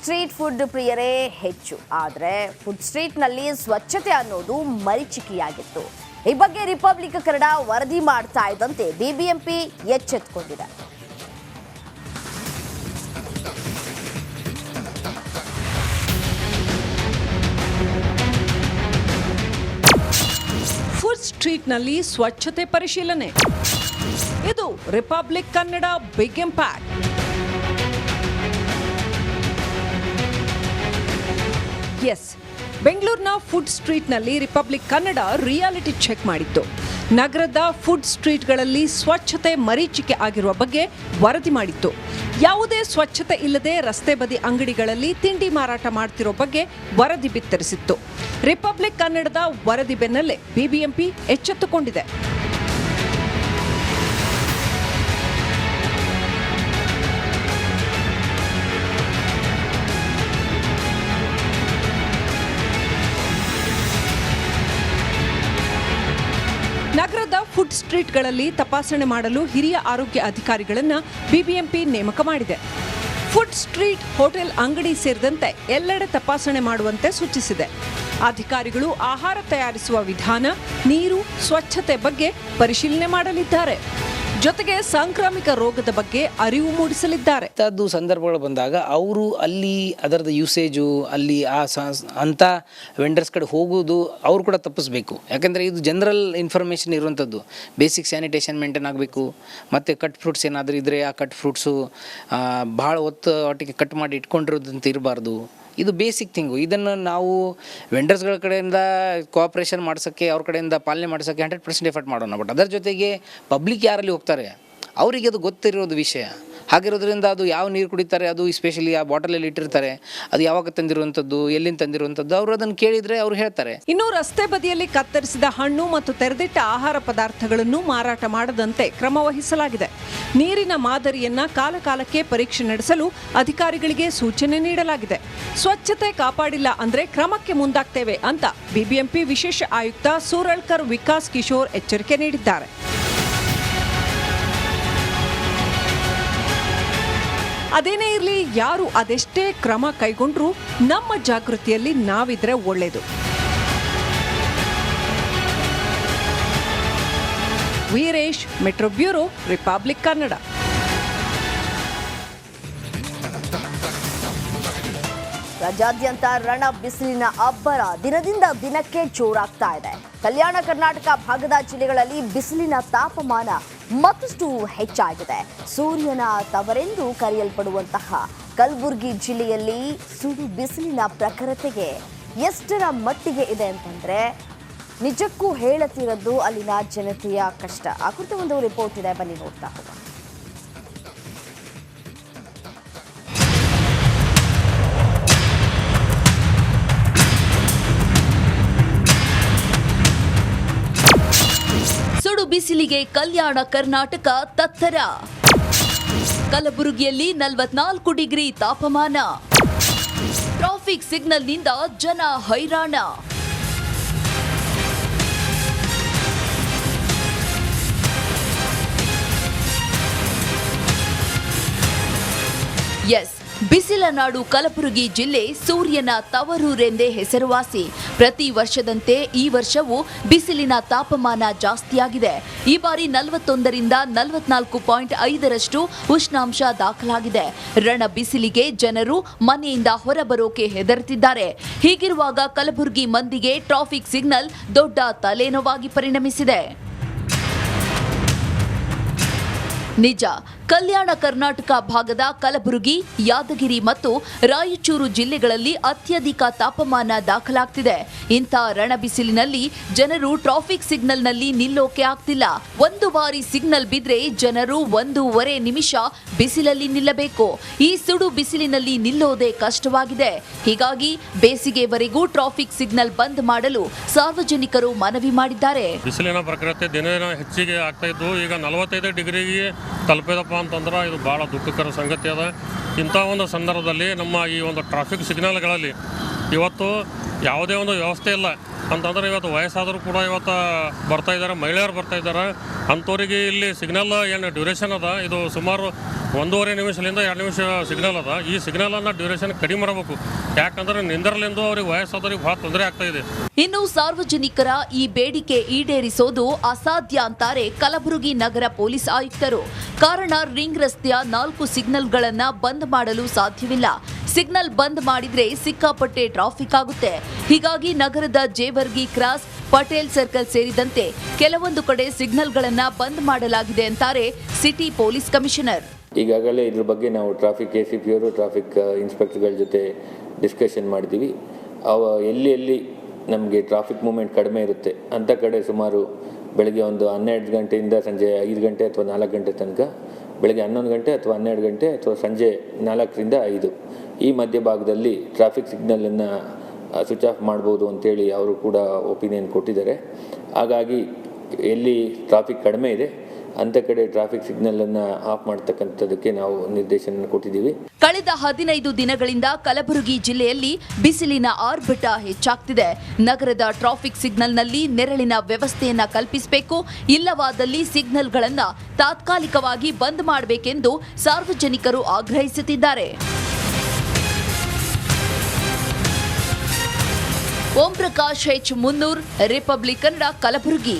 Street food ಪ್ರಿಯರೇ ಹೆಚ್ಚು. ಆದರೆ ಫುಡ್ ಸ್ಟ್ರೀಟ್ನಲ್ಲಿ ಸ್ವಚ್ಛತೆ ಅನ್ನೋದು ಮರಿಚಿಕೆಯಾಗಿತ್ತು ಈ ಬಗ್ಗೆ ರಿಪಬ್ಲಿಕ್ ಕನ್ನಡ ವರದಿ ಮಾಡ್ತಾ ಇದ್ದಂತೆ ಬಿಬಿಎಂಪಿ ಎಚ್ಚೆತ್ತುಕೊಂಡಿದೆ ಫುಡ್ ಸ್ಟ್ರೀಟ್ನಲ್ಲಿ ಸ್ವಚ್ಛತೆ ಪರಿಶೀಲನೆ. ಇದು republic Kannada big impact. Yes ಬೆಂಗಳೂರಿನ ಫುಡ್ ಸ್ಟ್ರೀಟ್ನಲ್ಲಿ ರಿಪಬ್ಲಿಕ್ ಕನ್ನಡ ರಿಯಾಲಿಟಿ ಚೆಕ್ ಮಾಡಿತ್ತು. ನಗರದ ಫುಡ್ ಸ್ಟ್ರೀಟ್ಗಳಲ್ಲಿ ಸ್ವಚ್ಛತೆ ಮರೀಚಿಕೆ ಆಗಿರುವ ಬಗ್ಗೆ ವರದಿ ಮಾಡಿತ್ತು. ಯಾವುದೇ ಸ್ವಚ್ಛತೆ ಇಲ್ಲದೆ ರಸ್ತೆ ಬದಿ ಅಂಗಡಿಗಳಲ್ಲಿ ತಿಂಡಿ ಮಾರಾಟ ಮಾಡ್ತಿರೋ ಬಗ್ಗೆ ವರದಿ ಬಿತ್ತರಿಸಿತ್ತು. ರಿಪಬ್ಲಿಕ್ ಕನ್ನಡದ ವರದಿ ಬೆನ್ನಲ್ಲೇ ಬಿಬಿಎಂಪಿ ಎಚ್ಚೆತ್ತುಕೊಂಡಿದೆ. ಸ್ಟ್ರೀಟ್ಗಳಲ್ಲಿ ತಪಾಸಣೆ ಮಾಡಲು ಹಿರಿಯ ಆರೋಗ್ಯ ಅಧಿಕಾರಿಗಳನ್ನು ಬಿಬಿಎಂಪಿ ನೇಮಕ ಮಾಡಿದೆ. ಫುಡ್ ಸ್ಟ್ರೀಟ್ ಹೋಟೆಲ್ ಅಂಗಡಿ ಸೇರಿದಂತೆ ಎಲ್ಲೆಡೆ ತಪಾಸಣೆ ಮಾಡುವಂತೆ ಸೂಚಿಸಿದೆ. ಅಧಿಕಾರಿಗಳು ಆಹಾರ ತಯಾರಿಸುವ ವಿಧಾನ, ನೀರು, ಸ್ವಚ್ಛತೆ ಬಗ್ಗೆ ಪರಿಶೀಲನೆ ಮಾಡಲಿದ್ದಾರೆ. ಜೊತೆಗೆ ಸಾಂಕ್ರಾಮಿಕ ರೋಗದ ಬಗ್ಗೆ ಅರಿವು ಮೂಡಿಸಲಿದ್ದಾರೆ. ಇಂಥದ್ದು ಸಂದರ್ಭಗಳು ಬಂದಾಗ ಅವರು ಅಲ್ಲಿ ಅದರದ ಯೂಸೇಜು ಅಲ್ಲಿ ಆ ಅಂತ ವೆಂಡರ್ಸ್ ಕಡೆ ಹೋಗೋದು ಅವರು ಕೂಡ ತಪ್ಪಿಸ್ಬೇಕು. ಯಾಕಂದರೆ ಇದು ಜನರಲ್ ಇನ್ಫಾರ್ಮೇಷನ್ ಇರುವಂಥದ್ದು. ಬೇಸಿಕ್ ಸ್ಯಾನಿಟೇಷನ್ ಮೇಂಟೈನ್ ಆಗಬೇಕು. ಮತ್ತು ಕಟ್ ಫ್ರೂಟ್ಸ್ ಏನಾದರೂ ಇದ್ದರೆ ಆ ಕಟ್ ಫ್ರೂಟ್ಸು ಭಾಳ ಹೊತ್ತು ಒಟ್ಟಿಗೆ ಕಟ್ ಮಾಡಿ ಇಟ್ಕೊಂಡಿರೋದಂತ ಇರಬಾರ್ದು. ಇದು ಬೇಸಿಕ್ ಥಿಂಗು ಇದನ್ನು ನಾವು ವೆಂಡರ್ಸ್ಗಳ ಕಡೆಯಿಂದ ಕೋಆಪ್ರೇಷನ್ ಮಾಡ್ಸೋಕ್ಕೆ, ಅವ್ರ ಕಡೆಯಿಂದ ಪಾಲನೆ ಮಾಡ್ಸೋಕ್ಕೆ ಹಂಡ್ರೆಡ್ ಪರ್ಸೆಂಟ್ ಎಫರ್ಟ್ ಮಾಡೋಣ. ಬಟ್ ಅದರ ಜೊತೆಗೆ ಪಬ್ಲಿಕ್ ಯಾರಲ್ಲಿ ಹೋಗ್ತಾರೆ? ಅವರಿಗೆ ಅದು ಗೊತ್ತಿರೋದು ವಿಷಯ. ಹಾಗಿರೋದ್ರಿಂದ ಅದು ಯಾವ ನೀರು ಕುಡಿತಾರೆ, ಅದು ಸ್ಪೆಷಲಿ ಆ ಬಾಟಲಲ್ಲಿ ಇಟ್ಟಿರ್ತಾರೆ, ಅದು ಯಾವಾಗ ತಂದಿರುವಂಥದ್ದು ಎಲ್ಲಿಂದ ತಂದಿರುವಂಥದ್ದು ಅವರು ಅದನ್ನು ಕೇಳಿದರೆ ಅವ್ರು ಹೇಳ್ತಾರೆ. ಇನ್ನು ರಸ್ತೆ ಬದಿಯಲ್ಲಿ ಕತ್ತರಿಸಿದ ಹಣ್ಣು ಮತ್ತು ತೆರೆದಿಟ್ಟ ಆಹಾರ ಪದಾರ್ಥಗಳನ್ನು ಮಾರಾಟ ಮಾಡದಂತೆ ಕ್ರಮ ವಹಿಸಲಾಗಿದೆ. ನೀರಿನ ಮಾದರಿಯನ್ನ ಕಾಲಕಾಲಕ್ಕೆ ಪರೀಕ್ಷೆ ನಡೆಸಲು ಅಧಿಕಾರಿಗಳಿಗೆ ಸೂಚನೆ ನೀಡಲಾಗಿದೆ. ಸ್ವಚ್ಛತೆ ಕಾಪಾಡಿಲ್ಲ ಅಂದ್ರೆ ಕ್ರಮಕ್ಕೆ ಮುಂದಾಗ್ತೇವೆ ಅಂತ ಬಿಬಿಎಂಪಿ ವಿಶೇಷ ಆಯುಕ್ತ ಸೂರಳ್ಕರ್ ವಿಕಾಸ್ ಕಿಶೋರ್ ಎಚ್ಚರಿಕೆ ನೀಡಿದ್ದಾರೆ. ಅದೇನೇ ಇರಲಿ, ಯಾರು ಅದೆಷ್ಟೇ ಕ್ರಮ ಕೈಗೊಂಡ್ರೂ ನಮ್ಮ ಜಾಗೃತಿಯಲ್ಲಿ ನಾವಿದ್ರೆ ಒಳ್ಳೆಯದು Veeresh, metro bureau, republic Kannada. ರಾಜ್ಯಾದ್ಯಂತ ರಣ ಬಿಸಿಲಿನ ಅಬ್ಬರ ದಿನದಿಂದ ದಿನಕ್ಕೆ ಜೋರಾಗ್ತಾ ಇದೆ. ಕಲ್ಯಾಣ ಕರ್ನಾಟಕ ಭಾಗದ ಜಿಲ್ಲೆಗಳಲ್ಲಿ ಬಿಸಿಲಿನ ತಾಪಮಾನ ಮತ್ತಷ್ಟು ಹೆಚ್ಚಾಗಿದೆ. ಸೂರ್ಯನ ತವರೆಂದು ಕರೆಯಲ್ಪಡುವಂತಹ ಕಲಬುರಗಿ ಜಿಲ್ಲೆಯಲ್ಲಿ ಸುಡು ಬಿಸಿಲಿನ ಪ್ರಖರತೆಗೆ ಎಷ್ಟರ ಮಟ್ಟಿಗೆ ಇದೆ ಅಂತಂದ್ರೆ ನಿಜಕ್ಕೂ ಹೇಳತಿರೋದು ಅಲ್ಲಿನ ಜನತೆಯ ಕಷ್ಟ. ಆ ಕುರಿತು ಒಂದು ರಿಪೋರ್ಟ್ ಇದೆ, ಬನ್ನಿ ನೋಡ್ತಾ ಹೋಗೋಣ. ಬಿಸಿಲಿಗೆ ಕಲ್ಯಾಣ ಕರ್ನಾಟಕ ತತ್ತರ ಕಲಬುರಗಿಯಲ್ಲಿ ನಲವತ್ನಾಲ್ಕು ಡಿಗ್ರಿ ತಾಪಮಾನ. ಟ್ರಾಫಿಕ್ ಸಿಗ್ನಲ್ನಿಂದ ಜನ ಹೈರಾಣ. ಎಸ್ ಬಿಸಿಲ ನಾಡು ಕಲಬುರಗಿ ಜಿಲ್ಲೆ ಸೂರ್ಯನ ತವರೂರೆಂದೇ ಹೆಸರುವಾಸಿ. ಪ್ರತಿ ವರ್ಷದಂತೆ ಈ ವರ್ಷವೂ ಬಿಸಿಲಿನ ತಾಪಮಾನ ಜಾಸ್ತಿಯಾಗಿದೆ. ಈ ಬಾರಿ ನಲವತ್ತೊಂದರಿಂದ ನಲವತ್ನಾಲ್ಕು ಪಾಯಿಂಟ್ ಐದರಷ್ಟು ಉಷ್ಣಾಂಶ ದಾಖಲಾಗಿದೆ. ರಣ ಬಿಸಿಲಿಗೆ ಜನರು ಮನೆಯಿಂದ ಹೊರಬರೋಕೆ ಹೆದರುತ್ತಿದ್ದಾರೆ. ಹೀಗಿರುವಾಗ ಕಲಬುರಗಿ ಮಂದಿಗೆ ಟ್ರಾಫಿಕ್ ಸಿಗ್ನಲ್ ದೊಡ್ಡ ತಲೆನೋವಾಗಿ ಪರಿಣಮಿಸಿದೆ. ನಿಜ ಕಲ್ಯಾಣ ಕರ್ನಾಟಕ ಭಾಗದ ಕಲಬುರಗಿ, ಯಾದಗಿರಿ ಮತ್ತು ರಾಯಚೂರು ಜಿಲ್ಲೆಗಳಲ್ಲಿ ಅತ್ಯಧಿಕ ತಾಪಮಾನ ದಾಖಲಾಗ್ತಿದೆ. ಇಂಥ ರಣಬಿಸಿಲಿನಲ್ಲಿ ಜನರು ಟ್ರಾಫಿಕ್ ಸಿಗ್ನಲ್ನಲ್ಲಿ ನಿಲ್ಲೋಕೆ ಆಗ್ತಿಲ್ಲ. ಒಂದು ಬಾರಿ ಸಿಗ್ನಲ್ ಬಿದ್ರೆ ಜನರು ಒಂದೂವರೆ ನಿಮಿಷ ಬಿಸಿಲಲ್ಲಿ ನಿಲ್ಲಬೇಕು. ಈ ಸುಡು ಬಿಸಿಲಿನಲ್ಲಿ ನಿಲ್ಲೋದೇ ಕಷ್ಟವಾಗಿದೆ. ಹೀಗಾಗಿ ಬೇಸಿಗೆವರೆಗೂ ಟ್ರಾಫಿಕ್ ಸಿಗ್ನಲ್ ಬಂದ್ ಮಾಡಲು ಸಾರ್ವಜನಿಕರು ಮನವಿ ಮಾಡಿದ್ದಾರೆ. ಬಿಸಿಲಿನ ಪ್ರಕೃತಿ ದಿನ ಹೆಚ್ಚಿಗೆ ಆಗ್ತಾ ಇದ್ದು, ಈಗ ನಲವತ್ತೈದು ಡಿಗ್ರಿಗೆ ತಲುಪಿದಪ್ಪ ಅಂತಂದ್ರೆ ಇದು ಭಾಳ ದುಃಖಕರ ಸಂಗತಿ ಅದ. ಇಂಥ ಒಂದು ಸಂದರ್ಭದಲ್ಲಿ ನಮ್ಮ ಈ ಒಂದು ಟ್ರಾಫಿಕ್ ಸಿಗ್ನಲ್ಗಳಲ್ಲಿ ಇವತ್ತು ಯಾವುದೇ ಒಂದು ವ್ಯವಸ್ಥೆ ಇಲ್ಲ. ಅಂತಂದ್ರೆ ಇವತ್ತು ವಯಸ್ಸಾದರೂ ಕೂಡ ಇವತ್ತು ಬರ್ತಾ ಇದ್ದಾರೆ, ಮಹಿಳೆಯರು ಬರ್ತಾ ಇದ್ದಾರೆ. ಅಂಥವ್ರಿಗೆ ಇಲ್ಲಿ ಸಿಗ್ನಲ್ ಏನು ಡ್ಯೂರೇಷನ್ ಅದ? ಇದು ಸುಮಾರು ಒಂದೂವರೆ ನಿಮಿಷದಿಂದ ಎರಡು ನಿಮಿಷ ಸಿಗ್ನಲ್ ಅದ. ಈ ಸಿಗ್ನಲನ್ನು ಡ್ಯೂರೇಷನ್ ಕಡಿಮೆ ಮಾಡಬೇಕು. ಯಾಕಂದ್ರೆ ನಿಂದರ್ಲಿಂದ ಅವ್ರಿಗೆ ವಯಸ್ಸಾದವ್ರಿಗೆ ಬಹಳ ತೊಂದರೆ ಆಗ್ತಾ ಇದೆ. ಇನ್ನು ಸಾರ್ವಜನಿಕರ ಈ ಬೇಡಿಕೆ ಈಡೇರಿಸೋದು ಅಸಾಧ್ಯ ಅಂತಾರೆ ಕಲಬುರಗಿ ನಗರ ಪೊಲೀಸ್ ಆಯುಕ್ತರು. ಕಾರಣ ರಿಂಗ್ ರಸ್ತೆಯ ನಾಲ್ಕು ಸಿಗ್ನಲ್ಗಳನ್ನ ಬಂದ್ ಮಾಡಲು ಸಾಧ್ಯವಿಲ್ಲ. ಸಿಗ್ನಲ್ ಬಂದ್ ಮಾಡಿದ್ರೆ ಸಿಕ್ಕಾಪಟ್ಟೆ ಟ್ರಾಫಿಕ್ ಆಗುತ್ತೆ. ಹೀಗಾಗಿ ನಗರದ ಜೇವರ್ಗಿ ಕ್ರಾಸ್, ಪಟೇಲ್ ಸರ್ಕಲ್ ಸೇರಿದಂತೆ ಕೆಲವೊಂದು ಕಡೆ ಸಿಗ್ನಲ್ಗಳನ್ನ ಬಂದ್ ಮಾಡಲಾಗಿದೆ ಅಂತಾರೆ ಸಿಟಿ ಪೊಲೀಸ್ ಕಮಿಷನರ್. ಈಗಾಗಲೇ ಇದ್ರ ಬಗ್ಗೆ ನಾವು ಟ್ರಾಫಿಕ್ ಎ ಸಿ ಪಿ ಅವರು ಟ್ರಾಫಿಕ್ ಇನ್ಸ್ಪೆಕ್ಟರ್ಗಳ ಜೊತೆ ಡಿಸ್ಕಷನ್ ಮಾಡಿದ್ದೀವಿ ಅವ, ಎಲ್ಲಿ ಎಲ್ಲಿ ನಮಗೆ ಟ್ರಾಫಿಕ್ ಮೂಮೆಂಟ್ ಕಡಿಮೆ ಇರುತ್ತೆ ಅಂಥ ಕಡೆ ಸುಮಾರು ಬೆಳಗ್ಗೆ ಒಂದು ಹನ್ನೆರಡು ಗಂಟೆಯಿಂದ ಸಂಜೆ ಐದು ಗಂಟೆ ಅಥವಾ ನಾಲ್ಕು ಗಂಟೆ ತನಕ, ಬೆಳಗ್ಗೆ ಹನ್ನೊಂದು ಗಂಟೆ ಅಥವಾ ಹನ್ನೆರಡು ಗಂಟೆ ಅಥವಾ ಸಂಜೆ ನಾಲ್ಕರಿಂದ ಐದು. ಈ ಮಧ್ಯಭಾಗದಲ್ಲಿ ಟ್ರಾಫಿಕ್ ಸಿಗ್ನಲನ್ನು ಸ್ವಿಚ್ ಆಫ್ ಮಾಡ್ಬೋದು ಅಂತೇಳಿ ಅವರು ಕೂಡ ಒಪಿನಿಯನ್ ಕೊಟ್ಟಿದ್ದಾರೆ. ಹಾಗಾಗಿ ಎಲ್ಲಿ ಟ್ರಾಫಿಕ್ ಕಡಿಮೆ ಇದೆ, ಅಂತ ಕಡೆ ಟ್ರಾಫಿಕ್ ಸಿಗ್ನಲನ್ನು ಆಫ್ ಮಾಡತಕ್ಕಂಥದಕ್ಕೆ ನಾವು ನಿರ್ದೇಶನ ಕೊಟ್ಟಿದ್ದೀವಿ. ಕಳೆದ ಹದಿನೈದು ದಿನಗಳಿಂದ ಕಲಬುರಗಿ ಜಿಲ್ಲೆಯಲ್ಲಿ ಬಿಸಿಲಿನ ಆರ್ಭಟ ಹೆಚ್ಚಾಗ್ತಿದೆ. ನಗರದ ಟ್ರಾಫಿಕ್ ಸಿಗ್ನಲ್ನಲ್ಲಿ ನೆರಳಿನ ವ್ಯವಸ್ಥೆಯನ್ನ ಕಲ್ಪಿಸಬೇಕು, ಇಲ್ಲವಾದಲ್ಲಿ ಸಿಗ್ನಲ್ಗಳನ್ನ ತಾತ್ಕಾಲಿಕವಾಗಿ ಬಂದ್ ಮಾಡಬೇಕೆಂದು ಸಾರ್ವಜನಿಕರು ಆಗ್ರಹಿಸುತ್ತಿದ್ದಾರೆ. Om Prakash H Munnur republic Kalaburagi.